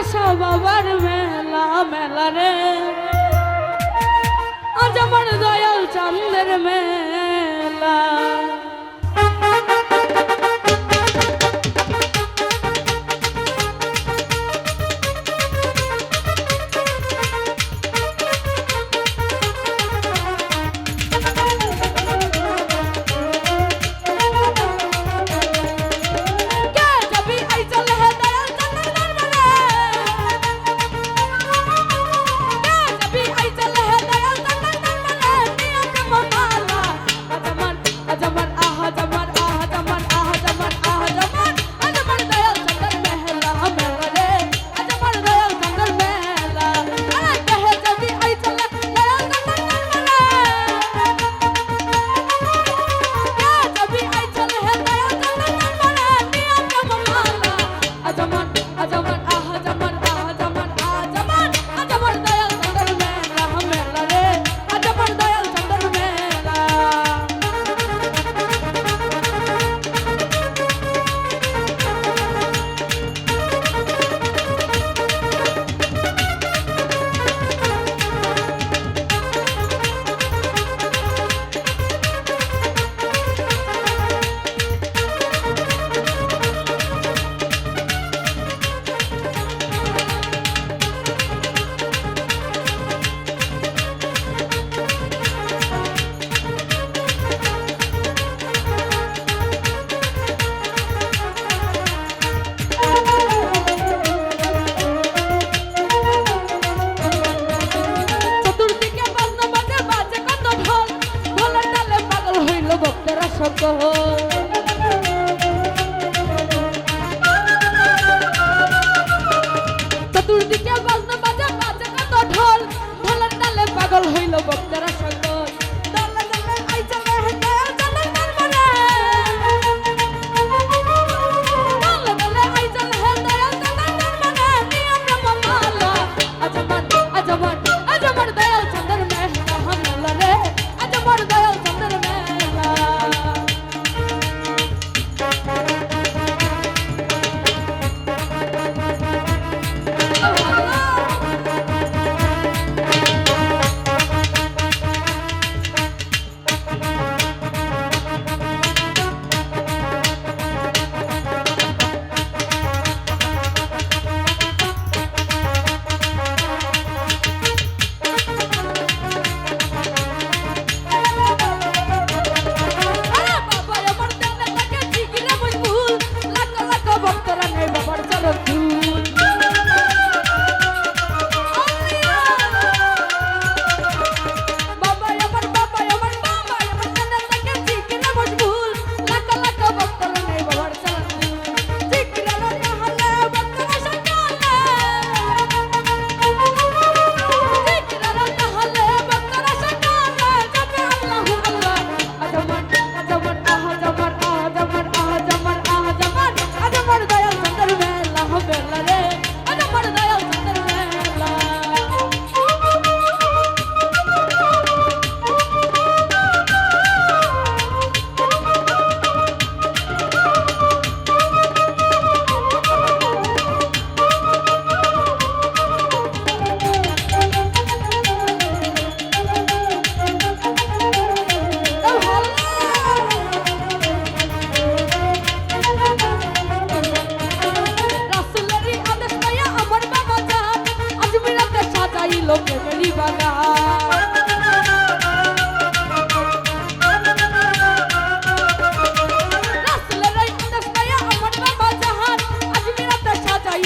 আসা বাবার মেলা মেলা রে। আজ আমার দয়াল চান্দের মেলা। চতুর্দিকে বাজনা বাজা বাজা কত ঢোল। ঢোলের তালে পাগল হইল বক্তারা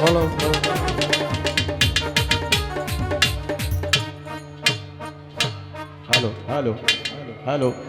બોલો હાલો હાલો હાલો